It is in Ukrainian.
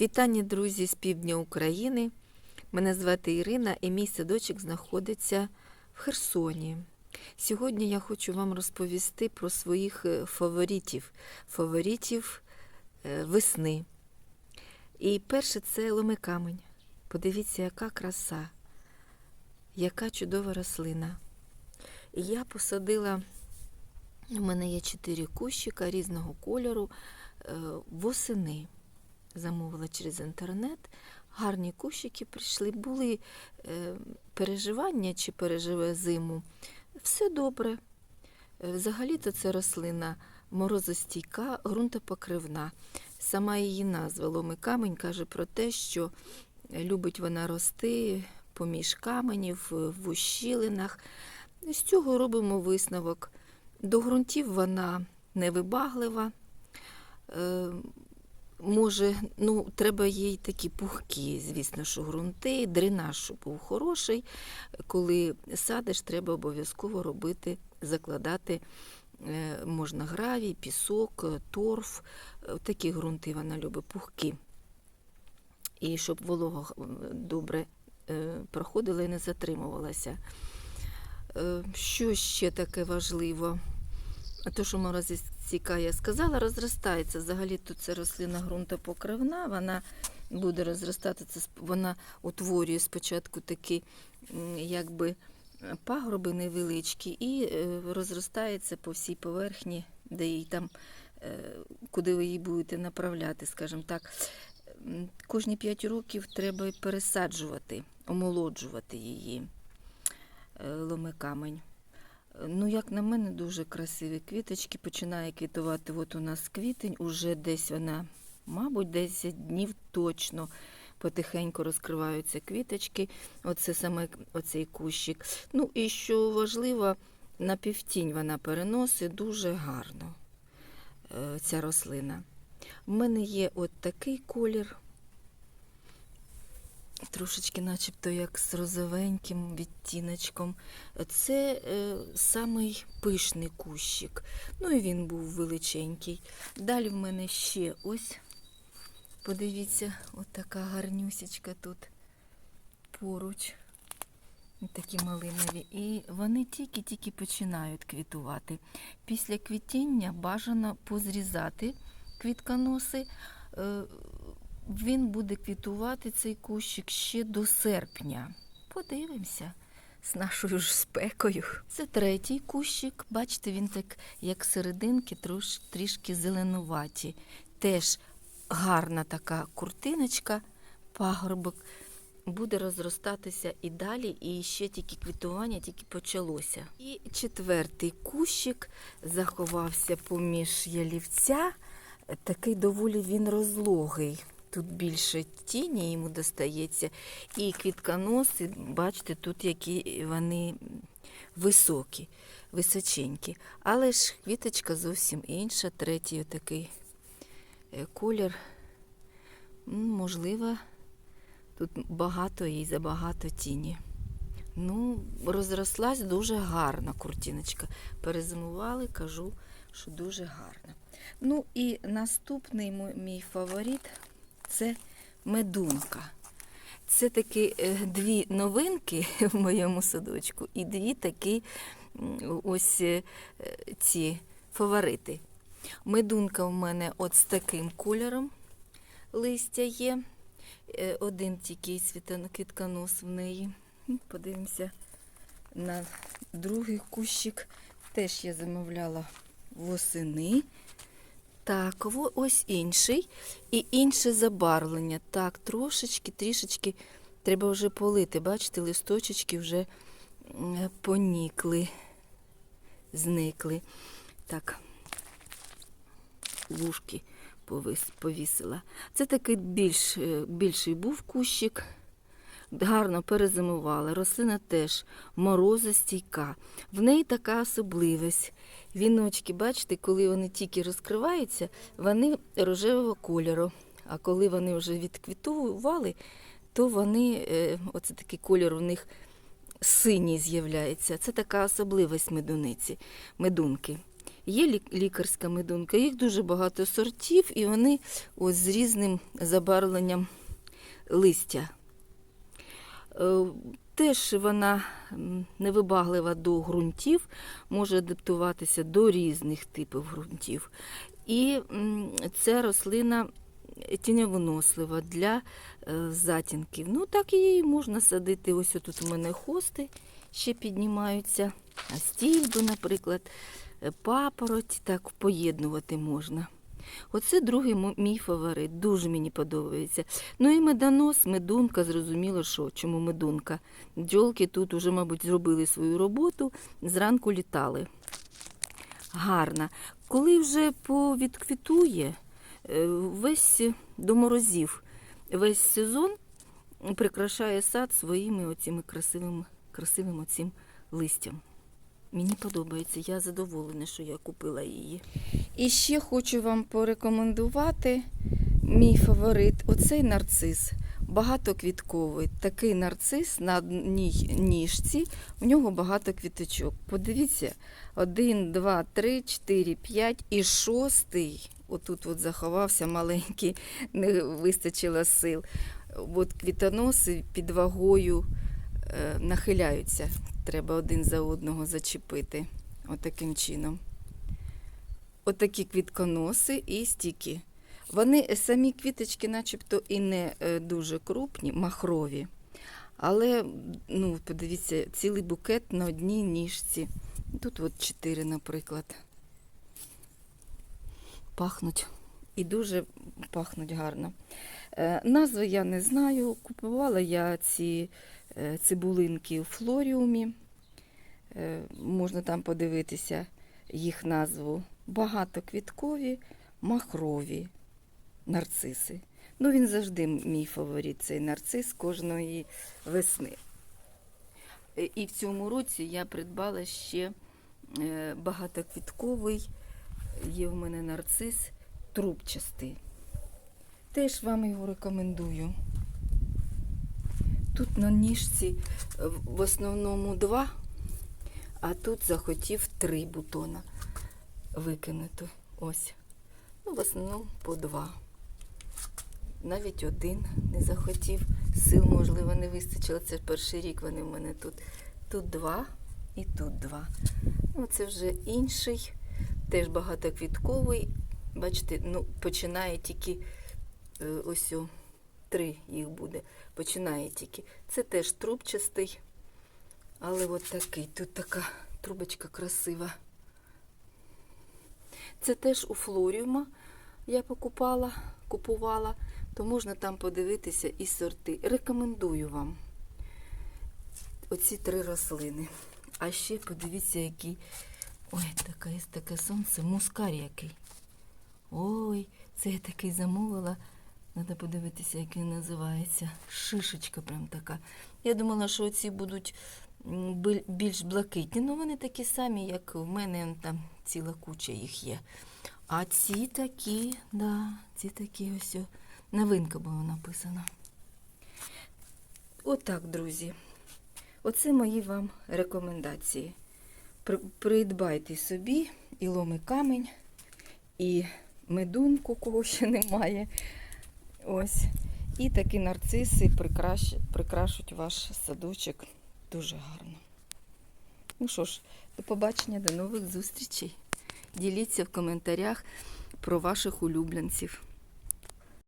Вітання, друзі, з півдня України. Мене звати Ірина і мій садочок знаходиться в Херсоні. Сьогодні я хочу вам розповісти про своїх е, фаворитів, фаворитів е, весни. І перше це ломикамень. Подивіться, яка краса, яка чудова рослина. Я посадила, у мене є чотири кущика різного кольору е, восени замовила через інтернет. Гарні кущики прийшли, були е, переживання, чи переживе зиму. Все добре. Е, Взагалі-то це рослина морозостійка, ґрунтопокривна. Сама її назва ломий камень каже про те, що любить вона рости поміж каменів, в ущілинах. З цього робимо висновок. До ґрунтів вона невибаглива. Е, Може, ну, треба їй такі пухкі, звісно, що ґрунти, дренаж, щоб був хороший. Коли садиш, треба обов'язково робити, закладати е, можна гравій, пісок, торф. Е, Такі ґрунти вона любить пухкі. І щоб волога е, добре проходила і не затримувалася. Що ще таке важливо? А то, що морозостійка, я сказала, розростається. Взагалі тут це рослина ґрунтопокривна, вона буде розростатися, вона утворює спочатку такі якби пагорби невеличкі і е, розростається по всій поверхні, де їй там, е, куди ви її будете направляти, скажімо так. Кожні 5 років треба пересаджувати, омолоджувати її е, ломикамень. Ну, як на мене, дуже красиві квіточки. Починає квітувати. От у нас квітень, уже десь вона, мабуть, 10 днів точно потихеньку розкриваються квіточки. Оце саме оцей кущик. Ну і що важливо, на півтінь вона переносить дуже гарно е, ця рослина. У мене є от такий колір. Трошечки, начебто, як з розовеньким відтіночком. Це е, самий пишний кущик. Ну і він був величенький. Далі в мене ще ось, подивіться, от така гарнюсічка тут поруч. Такі малинові. І вони тільки-тільки починають квітувати. Після квітіння бажано позрізати квітконоси. Е, він буде квітувати цей кущик ще до серпня. Подивимося з нашою ж спекою. Це третій кущик. Бачите, він так, як серединки, трішки зеленуваті. Теж гарна така куртиночка, пагорбок. Буде розростатися і далі, і ще тільки квітування тільки почалося. І четвертий кущик заховався поміж ялівця. Такий доволі він розлогий. Тут більше тіні йому достається. І квітконоси, бачите, тут які вони високі, височенькі. Але ж квіточка зовсім інша, третій такий колір. Можливо, тут багато їй забагато тіні. Ну, розрослась дуже гарна куртиночка. Перезимували, кажу, що дуже гарна. Ну і наступний мій фаворит це медунка. Це такі е, дві новинки в моєму садочку і дві такі ось е, ці фаворити. Медунка в мене от з таким кольором листя є. Е, Один тільки квітконос в неї. Подивимося на другий кущик. Теж я замовляла восени. Так, ось інший і інше забарвлення. Так, трошечки, трішечки треба вже полити. Бачите, листочечки вже понікли, зникли. Так, вушки повісила. Це такий більш, е, більший був кущик. Гарно перезимувала. Рослина теж морозостійка. В неї така особливість. Віночки, бачите, коли вони тільки розкриваються, вони рожевого кольору. А коли вони вже відквітували, то вони, е, оце такий кольор у них синій з'являється. Це така особливість медуниці, медунки. Є лікарська медунка, їх дуже багато сортів, і вони ось з різним забарвленням листя. Е, Теж вона невибаглива до ґрунтів, може адаптуватися до різних типів ґрунтів. І ця рослина тіньовинослива для е, затінків. Ну, так її можна садити. Ось тут у мене хости ще піднімаються, а стільби, наприклад, е, папороті, так поєднувати можна. Оце другий мій фаворит, дуже мені подобається. Ну і медонос, медунка, зрозуміло, що чому медунка. Бджолки тут уже, мабуть, зробили свою роботу, зранку літали. Гарна. Коли вже повідквітує, е, весь до морозів, весь сезон прикрашає сад своїми оціми красивим, красивим оцим листям. Мені подобається, я задоволена, що я купила її. І ще хочу вам порекомендувати мій фаворит оцей нарцис. Багатоквітковий. Такий нарцис на одній ніжці, в нього багато квіточок. Подивіться, один, два, три, чотири, п'ять і шостий. Отут от заховався маленький, не вистачило сил. От квітоноси під вагою е, нахиляються. Треба один за одного зачепити. Отаким чином. Отакі квітконоси і стіки. Вони самі квіточки, начебто, і не е, дуже крупні, махрові. Але, ну, подивіться, цілий букет на одній ніжці. Тут от чотири, наприклад. Пахнуть. І дуже пахнуть гарно. Е, назви я не знаю. Купувала я ці е, цибулинки у флоріумі. Е, можна там подивитися їх назву. Багатоквіткові, махрові нарциси. Ну, він завжди мій фаворит, цей нарцис кожної весни. Е, І в цьому році я придбала ще е, багатоквітковий, є в мене нарцис трубчастий. Теж вам його рекомендую. Тут на ніжці в основному два, а тут захотів три бутона викинути. Ось. Ну, в основному по два. Навіть один не захотів. Сил, можливо, не вистачило. Це перший рік вони в мене тут. Тут два і тут два. Ну, це вже інший, теж багатоквітковий. Бачите, ну, починає тільки е, ось о, три їх буде. Починає тільки. Це теж трубчастий, але от такий. Тут така трубочка красива. Це теж у флоріума я покупала, купувала, то можна там подивитися і сорти. Рекомендую вам оці три рослини. А ще подивіться, який. Ой, таке, є таке сонце, мускар який. Ой, це я такий замовила. Треба подивитися, як він називається. Шишечка прям така. Я думала, що оці будуть більш блакитні. Ну, вони такі самі, як в мене там ціла куча їх є. А ці такі, да, ці такі ось новинка була написана. Отак, друзі. Оце мої вам рекомендації. Придбайте собі і ломи камень, і медунку, кого ще немає. Ось. І такі нарциси прикраш... прикрашуть ваш садочок дуже гарно. Ну що ж, до побачення, до нових зустрічей. Діліться в коментарях про ваших улюбленців.